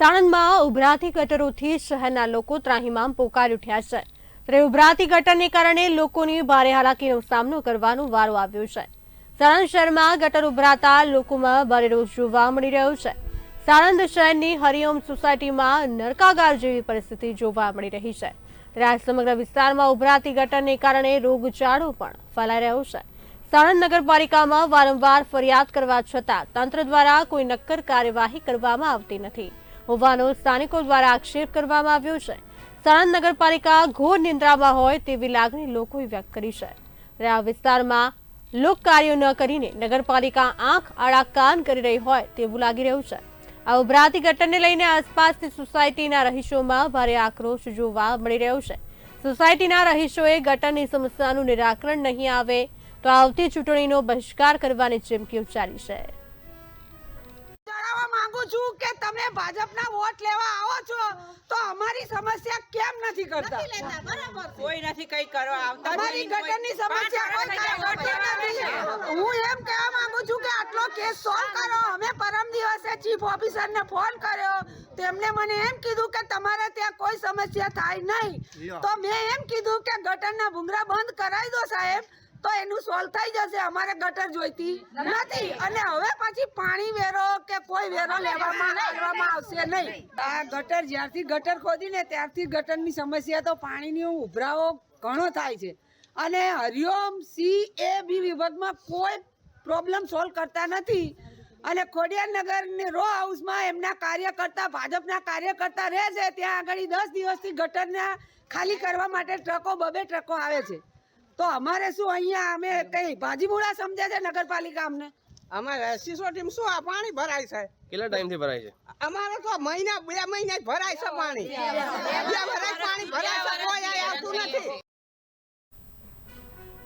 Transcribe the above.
સાણંદમાં ઉભરાતી ગટરોથી શહેરના લોકો ત્રાહિમામ પોકારી ઉઠ્યા છે. ત્યારે ઉભરાતી ગટરને કારણે લોકોની ભારે હાલાકીનો સામનો કરવાનો વારો આવ્યો છે. સાણંદ શહેરમાં ગટર ઉભરાતા લોકોમાં ભારે રોષ જોવા મળી રહ્યો છે. સાણંદ શહેરની હરિઓમ સોસાયટીમાં નરકાગાર જેવી પરિસ્થિતિ જોવા મળી રહી છે. ત્યારે સમગ્ર વિસ્તારમાં ઉભરાતી ગટરને કારણે રોગચાળો પણ ફેલાઈ રહ્યો છે. સાણંદ નગરપાલિકામાં વારંવાર ફરિયાદ કરવા છતાં તંત્ર દ્વારા કોઈ નક્કર કાર્યવાહી કરવામાં આવતી નથી. હોવાનો સ્થાનિકો દ્વારા આક્ષેપ કરવામાં આવ્યો છે. સાણંદ નગરપાલિકા ઘોર નિંદ્રામાં હોય તેવી લાગણી લોકોએ વ્યક્ત કરી છે. ત્યારે આ વિસ્તારમાં લોક કાર્યો ન કરીને નગરપાલિકા આંખ આડા કાન કરી રહી હોય તેવું લાગી રહ્યું છે. આ ઉભરાતી ઘટનને લઈને આસપાસની સોસાયટીના રહીશોમાં ભારે આક્રોશ જોવા મળી રહ્યો છે. સોસાયટીના રહીશોએ ગટરની સમસ્યાનું નિરાકરણ નહીં આવે તો આવતી ચૂંટણીનો બહિષ્કાર કરવાની ચીમકી ઉચ્ચારી છે. છું કે તમે ભાજપના વોટ લેવા આવો છો તો અમારી સમસ્યા કેમ નથી કરતા? કોઈ નથી કઈ કરવા આવતા. તમારી ગટરની સમસ્યા કોઈ. હું એમ કહેવા માંગુ છું કે આટલો કેસ સોલ્વ કરો. અમે પરમ દિવસે ચીફ ઓફિસરને ફોન કર્યો. તેમણે મને એમ કીધું કે તમારે ત્યાં કોઈ સમસ્યા થાય નહીં. તો મેં એમ કીધું કે ગટરના ભૂંગરા બંધ કરાવી દો સાહેબ. તો એનું સોલ્વ થઈ જશે, અમારે ગટર જોઈતી નથી. અને હવે પછી પાણી વેરો કે કોઈ વેરો લેવામાં કરવામાં આવશે નહીં. આ ગટર જ્યારથી ગટર ખોદીને ત્યારથી ગટરની સમસ્યા તો પાણીની ઉભરાવો ઘણો થાય છે. અને હરિઓમ સી એ બી વિભાગમાં કોઈ પ્રોબ્લેમ સોલ્વ કરતા નથી. અને ખોડિયારનગરની રો હાઉસમાં એમના કાર્યકર્તા, ભાજપના કાર્યકર્તા રહે છે, ત્યાં આગળ દસ દિવસથી ગટરના ખાલી કરવા માટે ટ્રકો, બબે ટ્રકો આવે છે. તો અમારે શું અહીંયા અમે કઈ ભાજીમૂળા સમજે છે નગરપાલિકા અમને? અમારે સિસોટીમાં શું આ પાણી ભરાય છે? કેટલા ટાઈમથી ભરાય છે? અમારે તો મહિના બે મહિના ભરાય છે પાણી. બે ભરાય